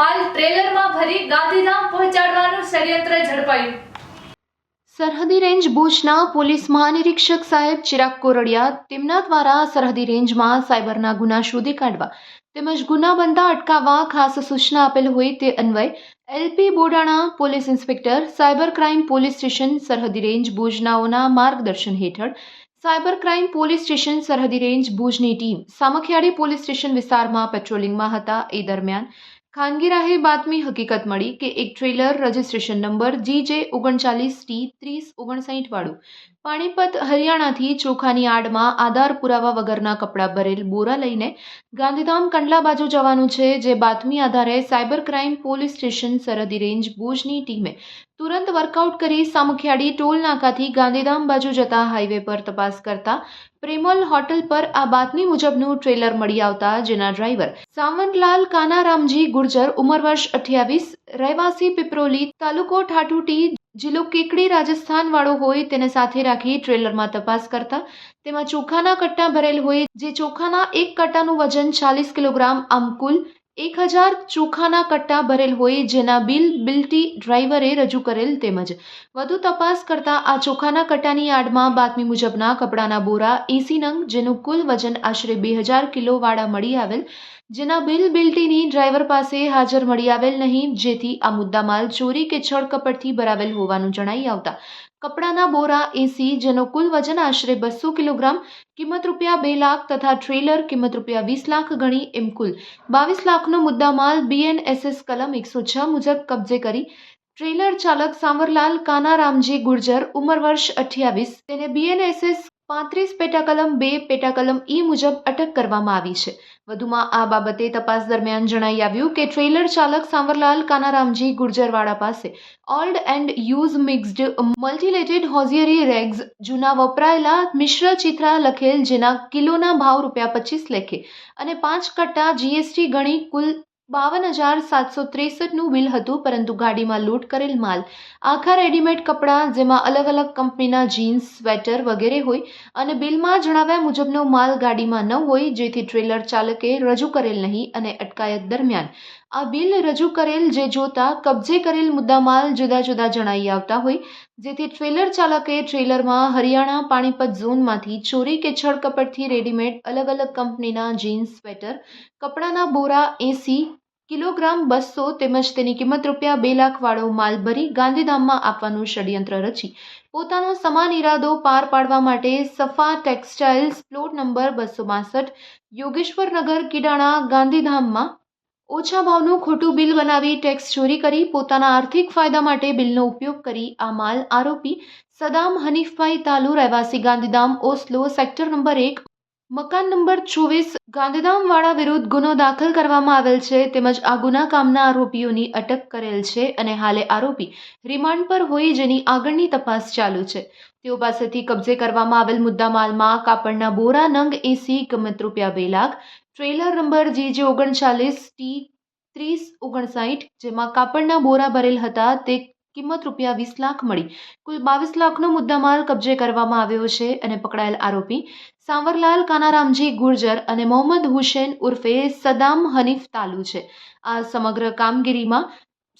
માલ ટ્રેલરમાં ભરી ગાંધીધામ પહોંચાડવાનું ષડયંત્ર ઝડપાયું. સરહદી રેન્જ ભુજના પોલીસ મહાનિરીક્ષક સાહેબ ચિરાગ કોરડિયા તેમના દ્વારા સરહદી રેન્જમાં સાયબરના ગુના શોધી કાઢવા તેમજ ગુના બનતા અટકાવવા ખાસ સૂચના આપેલ હોય તે અન્વયે LP Bodana police inspector, cyber crime police station, સરહદી રેન્જ ભુજનાઓના માર્ગદર્શન હેઠળ સાયબર ક્રાઇમ પોલીસ સ્ટેશન, સરહદી રેન્જ ભુજની ટીમ સામખિયાળી પોલીસ સ્ટેશન વિસ્તારમાં પેટ્રોલિંગમાં હતા. એ દરમિયાન ખાનગી રાહે બાતમી હકીકત મળી કે એક ટ્રેલર રજિસ્ટ્રેશન નંબર જી જે ઓગણચાલીસ ટી ત્રીસ ઓગણસાઠ વાળું પાણીપત હરિયાણાથી ચોખાની આડમાં આધાર પુરાવા વગરના કપડાં ભરેલ બોરા લઈને ગાંધીધામ કંડલા બાજુ જવાનું છે, જે બાતમી આધારે સાયબર ક્રાઇમ પોલીસ સ્ટેશન સરહદી રેન્જ ભુજની ટીમે તુરંત વર્કઆઉટ કરી સામખિયાળી ટોલ નાકાથી ગાંધીધામ બાજુ જતા હાઈવે પર તપાસ કરતા પ્રેમલ હોટલ પર આ બાતમી મુજબનું ટ્રેલર મળી આવતા જેના ડ્રાઈવર સાવંતલાલ કાનારામજી ગુર્જર, ઉંમર વર્ષ અઠ્યાવીસ, રહેવાસી પીપરોલી તાલુકો ઠાઠુટી જિલ્લો કેકડી રાજસ્થાન વાળો હોય તેને સાથે રાખી ટ્રેલરમાં તપાસ કરતા તેમાં ચોખાના કટ્ટા ભરેલ હોય, જે ચોખાના એક કટ્ટાનું વજન ચાલીસ કિલોગ્રામ આમ કુલ એક હજાર ચોખાના કટ્ટા ભરેલ હોય જેના બિલ બિલ્ટી ડ્રાઈવરે રજૂ કરેલ તેમજ. વધુ તપાસ કરતા આ ચોખાના કટ્ટાની આડમાં બાતમી મુજબના કપડાના બોરા, એસી નંગ, જેનું કુલ વજન આશરે બે હજાર કિલોવાળા મળી આવેલ, જેના બિલ બિલ્ટીની ડ્રાઈવર પાસે હાજર મળી આવેલ નહીં, જેથી આ મુદ્દામાલ ચોરી કે છળકપટથી ભરાવેલ હોવાનું જણાઈ આવતા કપડાના બોરા એસી જેનો કુલ વજન આશરે બસો કિલોગ્રામ, કિંમત રૂપિયા બે લાખ તથા ટ્રેલર કિંમત રૂપિયા વીસ લાખ ગણી એમ કુલ. બાવીસ લાખનો મુદ્દામાલ બીએનએસએસ કલમ એકસો છ મુજબ કબજે કરી ટ્રેલર ચાલક સાંવરલાલ કાનારામજી ગુર્જર, ઉંમર વર્ષ અઠ્યાવીસ. તેને બીએનએસએસ પાંત્રીસ પેટા કલમ બે પેટા કલમ ઈ મુજબ અટક કરવામાં આવી છે. વધુમાં આ બાબતે તપાસ દરમિયાન જણાઈ આવ્યું કે ટ્રેલર ચાલક સાંવરલાલ કાનારામજી ગુર્જરવાડા પાસે old and use mixed mutilated hosiery rags, જૂના વપરાયેલા મિશ્ર ચિત્રા લખેલ જેના કિલોના ભાવ રૂપિયા પચીસ લેખે અને પાંચ કટ્ટા જીએસટી ગણી કુલ બાવન હજાર સાતસો ત્રેસઠનું બિલ હતું, પરંતુ ગાડીમાં લૂંટ કરેલ માલ. આખા રેડીમેડ કપડાં, જેમાં અલગ અલગ કંપનીના જીન્સ સ્વેટર વગેરે હોય અને બિલમાં જણાવ્યા મુજબનો માલ ગાડીમાં ન હોય, જેથી ટ્રેલર ચાલકે રજૂ કરેલ નહીં અને અટકાયત દરમિયાન. આ બિલ રજૂ કરેલ જે જોતા કબજે કરેલ મુદ્દામાલ જુદા જુદા જણાઈ આવતા હોય, જેથી ટ્રેલર ચાલકે ટ્રેલરમાં હરિયાણા પાણીપત ઝોનમાંથી ચોરી કે છળકપટથી રેડીમેડ અલગ અલગ કંપનીના જીન્સ સ્વેટર કપડાના બોરા, એસી કિલોગ્રામ બસો તેમજ તેની કિંમત રૂપિયા બે લાખ વાળો માલ ભરી ગાંધીધામમાં આપવાનું ષડયંત્ર રચી. પોતાનો સમાન ઈરાદો પાર પાડવા માટે સફા ટેક્સટાઇલ્સ પ્લોટ નંબર બસો બાસઠ, યોગેશ્વરનગર, કિડાણા, ગાંધીધામમાં ઓછા ભાવનું ખોટું બિલ બનાવી ટેક્સ ચોરી કરી પોતાના આર્થિક ફાયદા માટે બિલનો ઉપયોગ કરી આ માલ આરોપી સદામ હનીફભાઈ તાલુ રહેવાસી ગાંધીધામ, ઓસ્લો, સેક્ટર નંબર એક મકાન નંબર ચોવીસ ગાંધીધામવાળા વિરુદ્ધ ગુનો દાખલ કરવામાં આવેલ છે તેમજ આ ગુના કામના આરોપીઓની અટક કરેલ છે અને હાલે આરોપી રિમાન્ડ પર હોય જેની આગળની તપાસ ચાલુ છે. તેઓ પાસેથી કબજે કરવામાં આવેલ મુદ્દામાલમાં કાપડના બોરા નંગ એસી કિંમત રૂપિયા બે લાખ, ટ્રેલર નંબર જી જે ઓગણચાલીસ, ટી ત્રીસ ઓગણસાઠ, જેમાં કાપડના બોરા ભરેલ હતા તે કિંમત રૂપિયા વીસ લાખ મળી. કુલ બાવીસ લાખનો મુદ્દામાલ કબજે કરવામાં આવ્યો છે અને પકડાયેલ આરોપી સાંવરલાલ કાનારામજી ગુર્જર અને મોહમ્મદ હુસેન ઉર્ફે સદામ હનીફ તાલુ છે. આ સમગ્ર કામગીરીમાં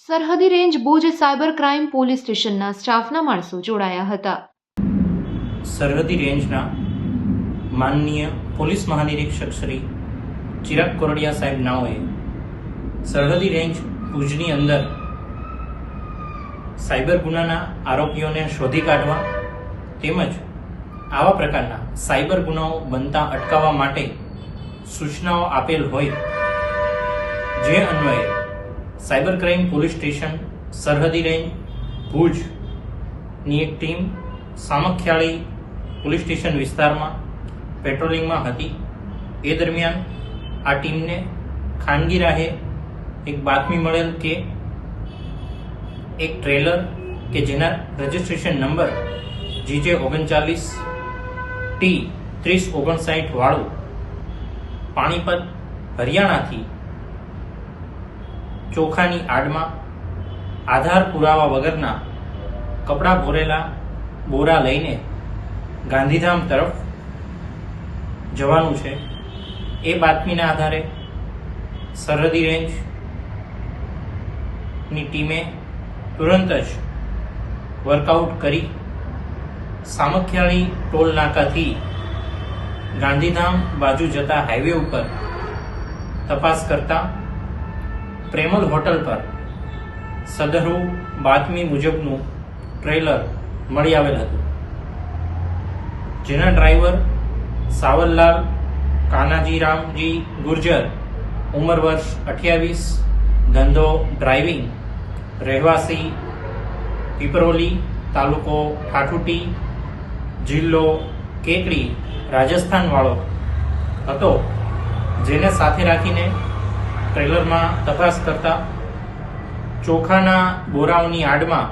સરહદી range Bhuj cyber crime police સ્ટેશનના સ્ટાફના માણસો જોડાયા હતા. સરહદી રેન્જના માનનીય પોલીસ મહાનિરીક્ષક શ્રી ચિરાગ કોરડિયા સાહેબ નાઓએ સરહદી રેન્જ ભુજની અંદર સાયબર ગુનાના આરોપીઓને શોધી કાઢવા તેમજ આવા પ્રકારના સાયબર ગુનાઓ બનતા અટકાવવા માટે સૂચનાઓ આપેલ હોય, જે અન્વયે સાયબર ક્રાઇમ પોલીસ સ્ટેશન, સરહદી રેન્જ ભુજની એક ટીમ સામખિયાળી પોલીસ સ્ટેશન વિસ્તારમાં પેટ્રોલિંગમાં હતી. એ દરમિયાન આ ટીમને ખાનગી રાહે એક બાતમી મળેલ કે એક ટ્રેલર કે જેના રજિસ્ટ્રેશન નંબર જીજે ઓગણચાલીસ ટી ત્રીસ ઓગણસાઠ વાળું પાણીપત હરિયાણાથી ચોખાની આડમાં આધાર પુરાવા વગરના કપડાં ભરેલા બોરા લઈને ગાંધીધામ તરફ જવાનું છે. એ બાતમીના આધારે સરહદી રેન્જની ટીમે તુરંત જ વર્કઆઉટ કરી સામખિયાળી ટોલ નાકાથી ગાંધીધામ બાજુ જતા હાઈવે ઉપર તપાસ કરતા પ્રેમલ હોટલ પર સદરુ બાતમી મુજબનું ટ્રેલર મળી આવેલ હતું. જેના ડ્રાઈવર સાવરલાલ કાનાજીરામજી ગુર્જર, ઉંમર વર્ષ અઠ્યાવીસ, ધંધો ડ્રાઇવિંગ, રહેવાસી, પીપરોલી તાલુકો ઠાઠુટી જિલ્લો કેકડી રાજસ્થાન વાળો હતો, જેને સાથે રાખીને ટ્રેલરમાં તપાસ કરતા ચોખાના બોરાઓની આડમાં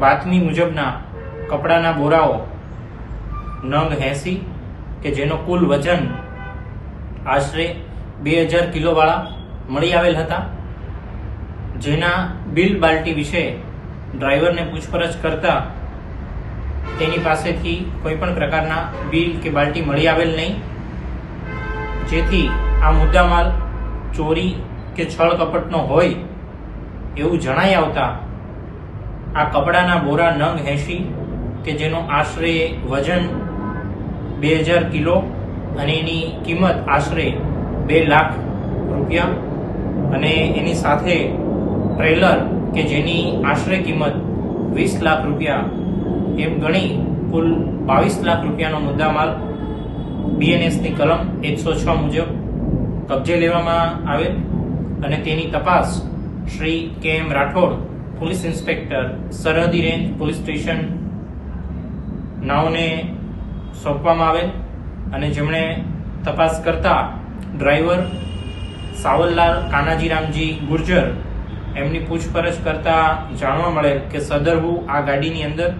બાતમી મુજબના કપડાના બોરાઓ નંગ એસી, કે જેનો કુલ વજન આશરે બે હજાર કિલોવાળા મળી આવેલ હતા, જેના બિલ બાલ્ટી વિશે ડ્રાઈવરને પૂછપરછ કરતા તેની પાસેથી કોઈ પણ પ્રકારના બિલ કે બાલ્ટી મળી આવેલ નહીં. જેથી આ મુદ્દામાલ ચોરી કે છળ કપટનો હોય એવું જણાઈ આવતા આ કપડાના બોરા નંગ એંશી કે જેનો આશરે વજન બે હજાર કિલો અને એની કિંમત આશરે બે લાખ રૂપિયા અને એની સાથે ટ્રેલર કે જેની આશરે કિંમત વીસ લાખ રૂપિયા એમ ગણી કુલ બાવીસ લાખ રૂપિયાનો મુદ્દામાલ બીએનએસની કલમ એકસો છ મુજબ કબજે લેવામાં આવેલ અને તેની તપાસ Shri K M Rathod, police inspector સરહદી રેન્જ પોલીસ સ્ટેશન નાઓને સોંપવામાં આવેલ અને જેમણે તપાસ કરતા ડ્રાઈવર સાવલલાલ કાનાજીરામજી ગુર્જર એમની પૂછપરછ કરતા જાણવા મળે કે સદરહુ આ ગાડીની અંદર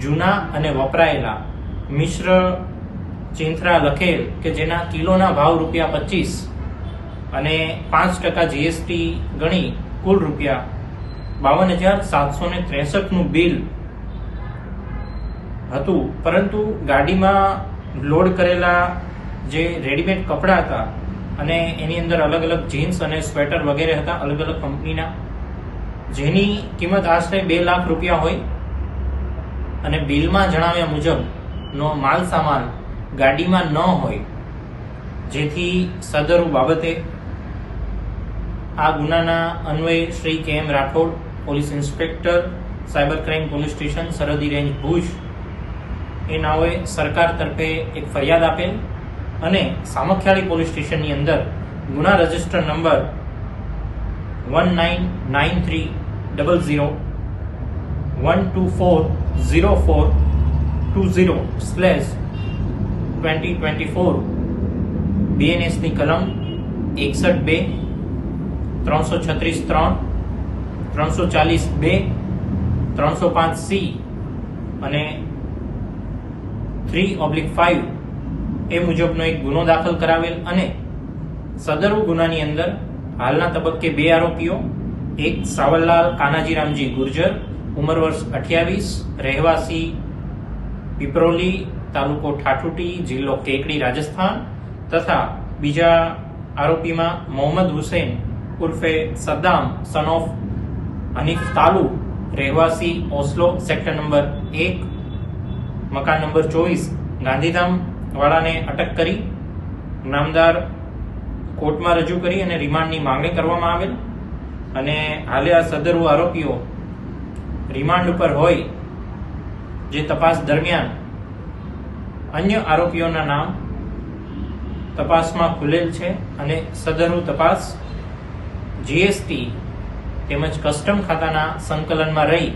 જૂના અને વપરાયેલા મિશ્ર ચિંથરા લખેલ કે જેના કિલોના ભાવ રૂપિયા પચીસ અને પાંચ ટકા જીએસટી ગણી કુલ રૂપિયા બાવન હજાર સાતસો ને ત્રેસઠનું બિલ હતું. પરંતુ ગાડીમાં લોડ કરેલા જે રેડીમેડ કપડાં હતા અને એની અંદર અલગ અલગ જીન્સ અને સ્વેટર વગેરે હતા અલગ અલગ કંપનીના, જેની કિંમત આશરે બે લાખ રૂપિયા હોય અને બિલમાં જણાવ્યા મુજબનો માલ સામાન ગાડીમાં ન હોય, જેથી સદરુ બાબતે આ ગુનાના અન્વયે Shri K M Rathod, police inspector, cyber crime police station, સરહદી રેન્જ ભુજ, એ નાઓએ સરકાર તરફે એક ફરિયાદ આપેલ અને સામખિયાળી પોલીસ સ્ટેશનની અંદર ગુના register number one nine nine three double zero one two four zero four two zero slash twenty twenty four બીએનએસની કલમ એકસઠ બે, ત્રણસો છત્રીસ ત્રણ, ત્રણસો ચાલીસ બે, ત્રણસો પાંચ સી અને થ્રી ઓબ્લિક ફાઇવ એ મુજબનો એક ગુનો દાખલ કરાવેલ અને સદરુ ગુનાની અંદર હાલના તબક્કે બે આરોપીઓ, એક સાવલલાલ કાનાજીરામજી ગુર્જર ઉંમર વર્ષ અઠ્યાવીસ, રહેવાસી પીપરોલી તાલુકો ઠાઠુટી જિલ્લો કેકડી, રાજસ્થાન તથા બીજા આરોપીમાં મોહમ્મદ હુસેન ઉર્ફે સદ્દામ સન ઓફ હનીફ તાલુ, રહેવાસી ઓસ્લો સેક્ટર નંબર એક, મકાન નંબર ચોવીસ, ગાંધીધામ વાળાને અટક કરી, નામદાર કોર્ટમાં રજૂ કરી અને રિમાન્ડની માંગણી કરવામાં આવેલ. અને હાલે આ સદરુ આરોપીઓ રિમાન્ડ ઉપર હોય, જે તપાસ દરમિયાન અન્ય આરોપીઓના નામ તપાસમાં ખુલેલ છે અને સદરુ તપાસ જીએસટી તેમજ કસ્ટમ ખાતાના સંકલનમાં રહી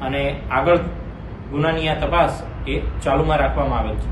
અને આગળ ગુનાની આ તપાસ એ ચાલુમાં રાખવામાં આવેલ છે.